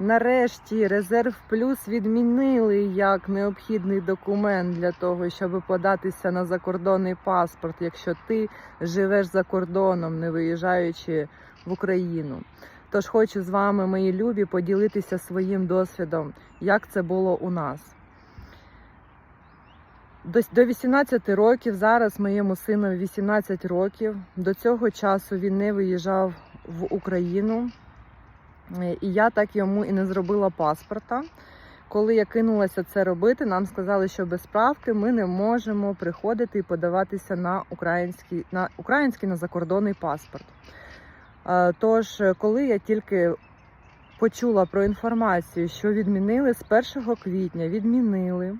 Нарешті резерв плюс відмінили як необхідний документ для того, щоб податися на закордонний паспорт, якщо ти живеш за кордоном, не виїжджаючи в Україну. Тож хочу з вами, мої любі, поділитися своїм досвідом, як це було у нас. До, до 18 років, зараз моєму сину 18 років. До цього часу він не виїжджав в Україну. Е, І я так йому і не зробила паспорта. Коли я кинулася це робити, нам сказали, що без справки ми не можемо приходити і подаватися на український на український на закордонний паспорт. Е, Тож, коли я тільки почула про інформацію, що відмінили з 1 квітня, відмінили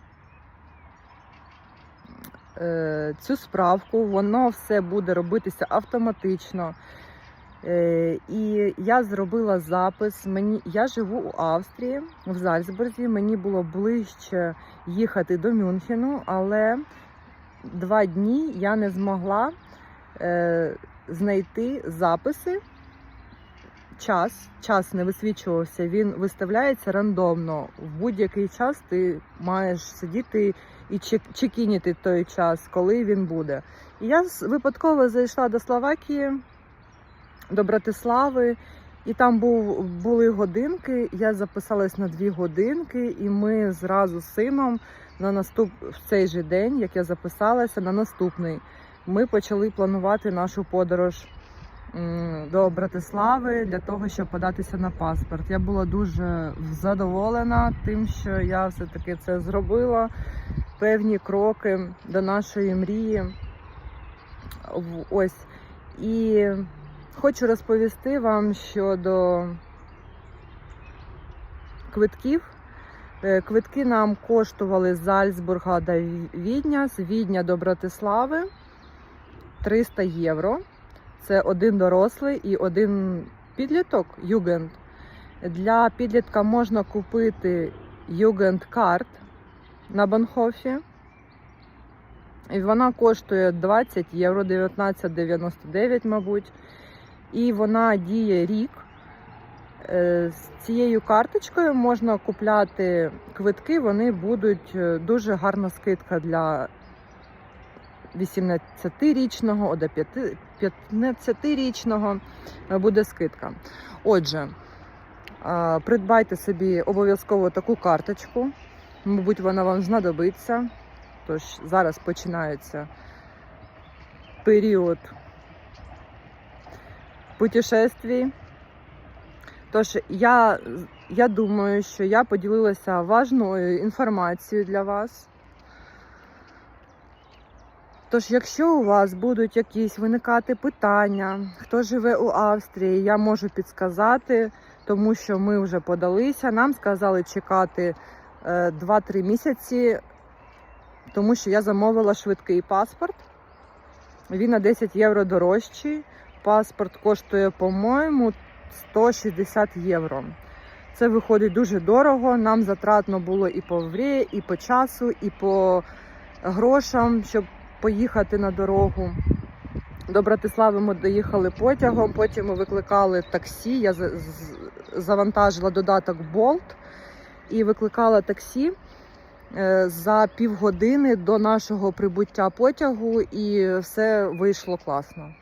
е, цю справку, воно все буде робитися автоматично. Е, І я зробила запис. Мені я живу у Австрії, в Зальцбурзі. Мені було ближче їхати до Мюнхену, але два дні я не змогла е, знайти записи. Час, час не висвічувався, він виставляється рандомно. В будь-який час ти маєш сидіти і чек- чекініти той час, коли він буде. І я випадково зайшла до Словакії, до Братислави, і там був, були годинки. Я записалась на дві годинки, і ми зразу з сином на наступ в цей же день, як я записалася, на наступний, ми почали планувати нашу подорож до Братислави для того, щоб податися на паспорт. Я була дуже задоволена тим, що я все-таки це зробила. Певні кроки до нашої мрії. Ось. І хочу розповісти вам щодо квитків. Е, Квитки нам коштували з Зальцбурга до Відня, з Відня до Братислави 300 євро. Це один дорослий і один підліток Югенд. Для підлітка можна купити Югенд карт на Банхофі. І вона коштує 20 євро, 19,99, мабуть. І вона діє рік. Е, З цією карточкою можна купляти квитки, вони будуть е, дуже гарна скидка для 18-річного, до 15-річного буде скидка. Отже, придбайте собі обов'язково таку карточку. Мабуть, вона вам знадобиться. Тож зараз починається період путешествій. Тож я, я думаю, що я поділилася важною інформацією для вас. Тож, якщо у вас будуть якісь виникати питання, хто живе у Австрії, я можу підсказати, тому що ми вже подалися. Нам сказали чекати е, 2-3 місяці, тому що я замовила швидкий паспорт. Він на 10 євро дорожчий. Паспорт коштує, по-моєму, 160 євро. Це виходить дуже дорого. Нам затратно було і по врі, і по часу, і по грошам, щоб поїхати на дорогу. До Братислави ми доїхали потягом, потім ми викликали таксі. Я завантажила додаток Bolt і викликала таксі е, за півгодини до нашого прибуття потягу, і все вийшло класно.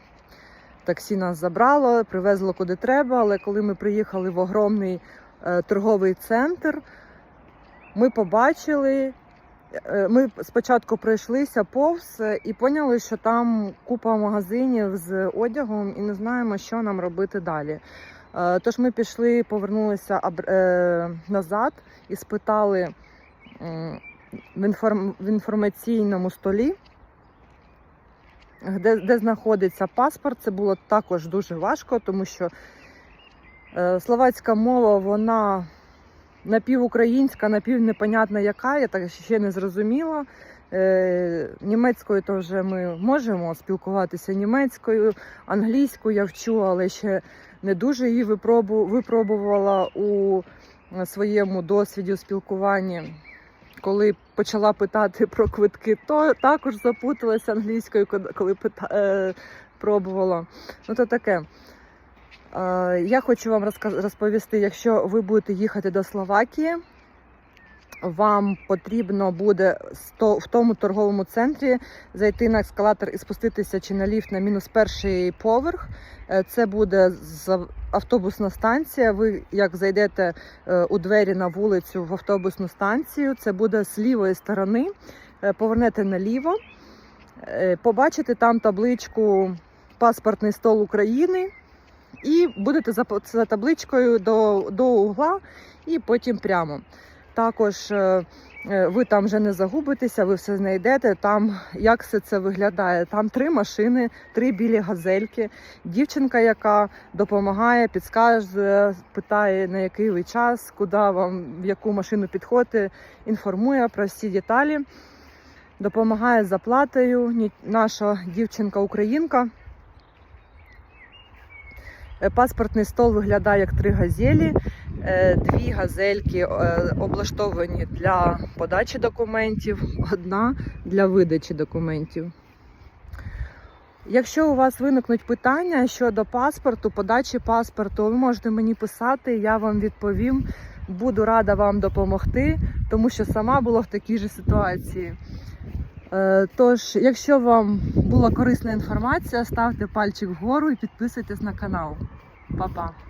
Таксі нас забрало, привезло куди треба, але коли ми приїхали в огромний е, торговий центр, ми побачили. е, Ми спочатку пройшлися повз і поняли, що там купа магазинів з одягом і не знаємо, що нам робити далі. Е, Тож ми пішли, повернулися назад і спитали в інформаційному столі, де, де знаходиться паспорт. Це було також дуже важко, тому що е, словацька мова, вона напівукраїнська, напівнепонятна яка, я так ще не зрозуміла. Е, німецькою то вже ми можемо спілкуватися німецькою, англійською я вчу, але ще не дуже її випробу, випробувала у своєму досвіді у спілкуванні. Коли почала питати про квитки, то також запуталася англійською, коли- пита, е, пробувала. Ну то таке. Е, Я хочу вам розповісти, якщо ви будете їхати до Словакії, вам потрібно буде в тому торговому центрі зайти на ескалатор і спуститися чи на ліфт на мінус перший поверх. Е, Це буде автобусна станція. Ви як зайдете е, у двері на вулицю в автобусну станцію, це буде з лівої сторони. Е, Повернете наліво, побачите там табличку Паспортний стол України. І будете за табличкою до, до угла і потім прямо. Також е, е, ви там вже не загубитеся, ви все знайдете. Там як все це виглядає? Там три машини, три білі газельки. Дівчинка, яка допомагає, підскаже, питає на який ви час, куди вам в яку машину підходити, інформує про всі деталі, допомагає з оплатою. Ні- Наша дівчинка-українка. Е, Паспортний стол виглядає як три газелі. Е, Дві газельки е, облаштовані для подачі документів, одна для видачі документів. Якщо у вас виникнуть питання щодо паспорту, подачі паспорту, ви можете мені писати, я вам відповім. Буду рада вам допомогти, тому що сама була в такій же ситуації. Е, Тож, якщо вам була корисна інформація, ставте пальчик вгору і підписуйтесь на канал. Па-па!